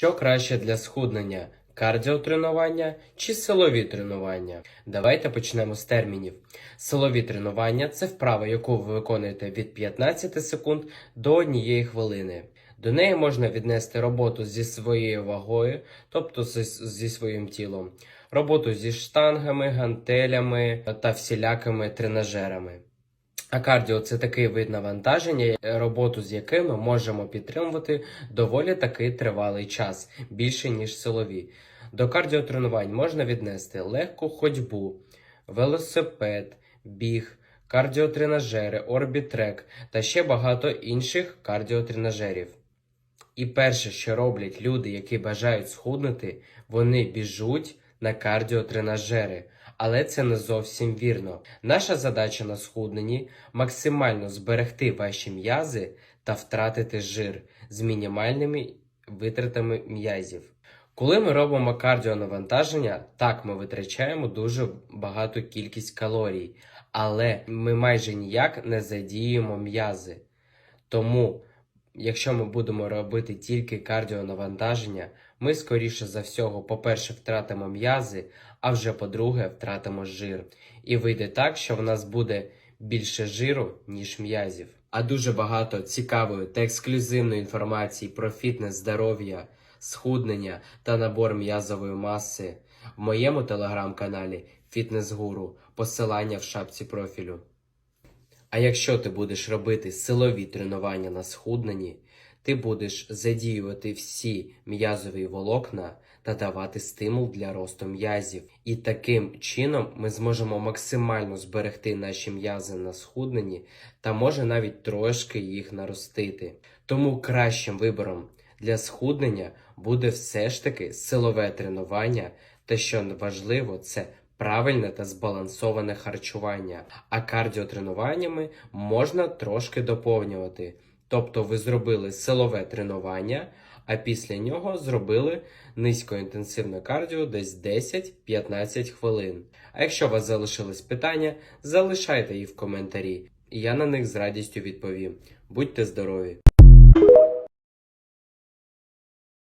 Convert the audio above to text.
Що краще для схуднення? Кардіотренування чи силові тренування? Давайте почнемо з термінів. Силові тренування це вправа, яку ви виконуєте від 15 секунд до 1 хвилини. До неї можна віднести роботу зі своєю вагою, тобто зі, своїм тілом, роботу зі штангами, гантелями та всілякими тренажерами. А кардіо це такий вид навантаження, роботу з яким ми можемо підтримувати доволі таки тривалий час, більше ніж силові. До кардіотренувань можна віднести легку ходьбу, велосипед, біг, кардіотренажери, орбітрек та ще багато інших кардіотренажерів. І перше, що роблять люди, які бажають схуднути, вони біжуть на кардіотренажери. Але це не зовсім вірно. Наша задача на схудненні максимально зберегти ваші м'язи та втратити жир з мінімальними витратами м'язів. Коли ми робимо кардіонавантаження, так ми витрачаємо дуже багату кількість калорій, але ми майже ніяк не задіємо м'язи. Тому, якщо ми будемо робити тільки кардіонавантаження, ми скоріше за всього, по-перше, втратимо м'язи, а вже по-друге, втратимо жир. І вийде так, що в нас буде більше жиру, ніж м'язів. А дуже багато цікавої та ексклюзивної інформації про фітнес, здоров'я, схуднення та набор м'язової маси в моєму телеграм-каналі Фітнес Гуру. Посилання в шапці профілю. А якщо ти будеш робити силові тренування на схудненні, ти будеш задіювати всі м'язові волокна та давати стимул для росту м'язів. І таким чином ми зможемо максимально зберегти наші м'язи на схудненні та може навіть трошки їх наростити. Тому кращим вибором для схуднення буде все ж таки силове тренування, та що важливо, це правильне та збалансоване харчування, а кардіотренуваннями можна трошки доповнювати. Тобто ви зробили силове тренування, а після нього зробили низькоінтенсивне кардіо десь 10-15 хвилин. А якщо у вас залишились питання, залишайте їх в коментарі, і я на них з радістю відповім. Будьте здорові!